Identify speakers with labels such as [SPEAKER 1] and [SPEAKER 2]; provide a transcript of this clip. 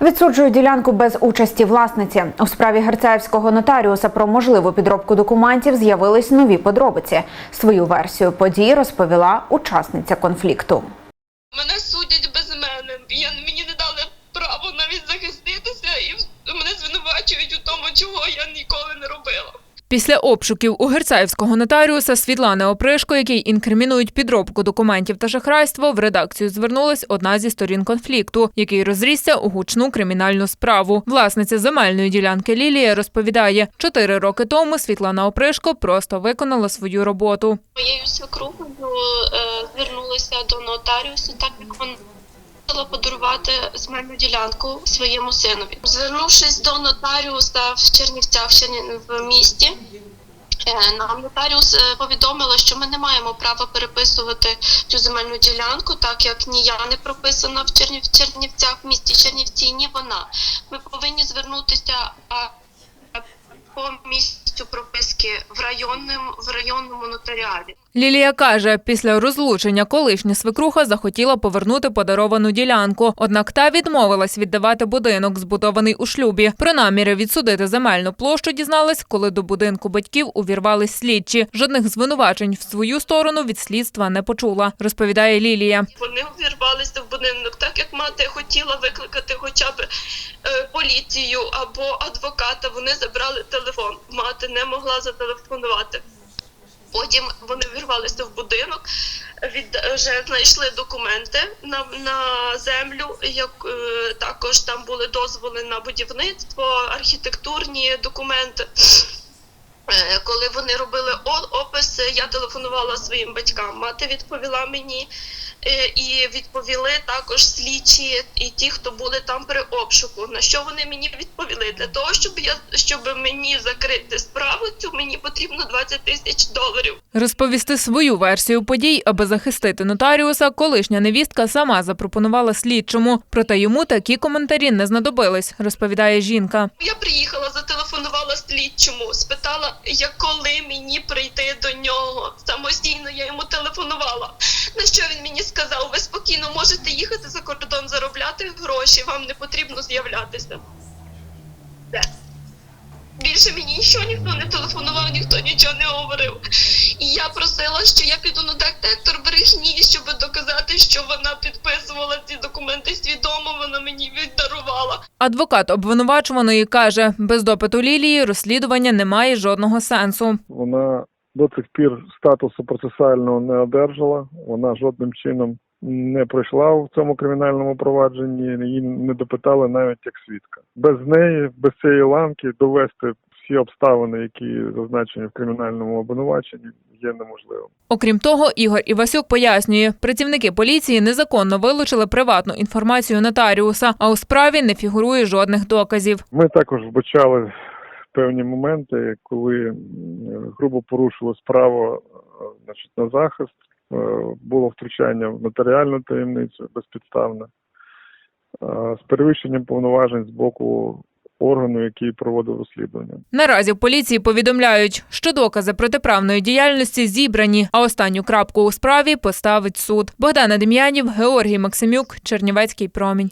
[SPEAKER 1] Відсуджують ділянку без участі власниці. У справі герцаївського нотаріуса про можливу підробку документів з'явились нові подробиці. Свою версію подій розповіла учасниця конфлікту.
[SPEAKER 2] Мене судять без мене. Я, мені не дали право навіть захиститися і мене звинувачують у тому, чого я ніколи не робила.
[SPEAKER 3] Після обшуків у герцаївського нотаріуса Світлани Опришко, який інкримінують підробку документів та шахрайство, в редакцію звернулась одна зі сторін конфлікту, який розрісся у гучну кримінальну справу. Власниця земельної ділянки Лілія розповідає, чотири роки тому Світлана Опришко просто виконала свою роботу.
[SPEAKER 2] Моєю свекрухою е, звернулася до нотаріусу, так як вона подарувати земельну ділянку своєму синові. Звернувшись до нотаріуса в Чернівцях в, місті. е, Нам нотаріус е, повідомила, що ми не маємо права переписувати цю земельну ділянку, так як ні я не прописана в Чернів... Чернівцях, в місті Чернівці, ні вона. Ми повинні звернутися а, а, по місцю прописки в районному в районному нотаріалі.
[SPEAKER 3] Лілія каже, після розлучення колишня свекруха захотіла повернути подаровану ділянку. Однак та відмовилась віддавати будинок, збудований у шлюбі. Про наміри відсудити земельну площу дізналась, коли до будинку батьків увірвались слідчі. Жодних звинувачень в свою сторону від слідства не почула, розповідає Лілія.
[SPEAKER 2] Вони в будинок, так як мати хотіла викликати хоча б е, поліцію або адвоката. Вони забрали телефон. Мати не могла зателефонувати. Потім вони вірвалися в будинок, від вже знайшли документи на, на землю. Як е, також там були дозволи на будівництво, архітектурні документи. Е, Коли вони робили опис, я телефонувала своїм батькам. Мати відповіла мені, і відповіли також слідчі і ті, хто були там при обшуку. На що вони мені відповіли? Для того, щоб я щоб мені закрити справу, цю мені потрібно 20 тисяч доларів.
[SPEAKER 3] Розповісти свою версію подій, аби захистити нотаріуса, колишня невістка сама запропонувала слідчому. Проте йому такі коментарі не знадобились, розповідає жінка.
[SPEAKER 2] Я приїхала, зателефонувала слідчому, спитала, як коли мені прийти до нього. Самостійно я йому телефонувала. На що він мені сказав: ви спокійно можете їхати за кордон, заробляти гроші, вам не потрібно з'являтися. Все. Більше мені нічого ніхто не телефонував, ніхто нічого не говорив. І я просила, що я піду на детектор брехні, щоб доказати, що вона підписувала ці документи свідомо, вона мені віддарувала.
[SPEAKER 3] Адвокат обвинувачуваної каже, без допиту Лілії розслідування не має жодного сенсу.
[SPEAKER 4] Вона до цих пір статусу процесуального не одержала. Вона жодним чином не пройшла в цьому кримінальному провадженні. Її не допитали навіть як свідка. Без неї, без цієї ланки, довести всі обставини, які зазначені в кримінальному обвинуваченні, є неможливим.
[SPEAKER 3] Окрім того, Ігор Івасюк пояснює, працівники поліції незаконно вилучили приватну інформацію нотаріуса, а у справі не фігурує жодних доказів.
[SPEAKER 4] Ми також вбачали певні моменти, коли грубо порушилось право е, значить, на захист, е, було втручання в нотаріальну таємницю безпідставне, е, з перевищенням повноважень з боку органу, який проводив розслідування.
[SPEAKER 3] Наразі в поліції повідомляють, що докази протиправної діяльності зібрані, а останню крапку у справі поставить суд. Богдана Дем'янів, Георгій Максимюк, Чернівецький промінь.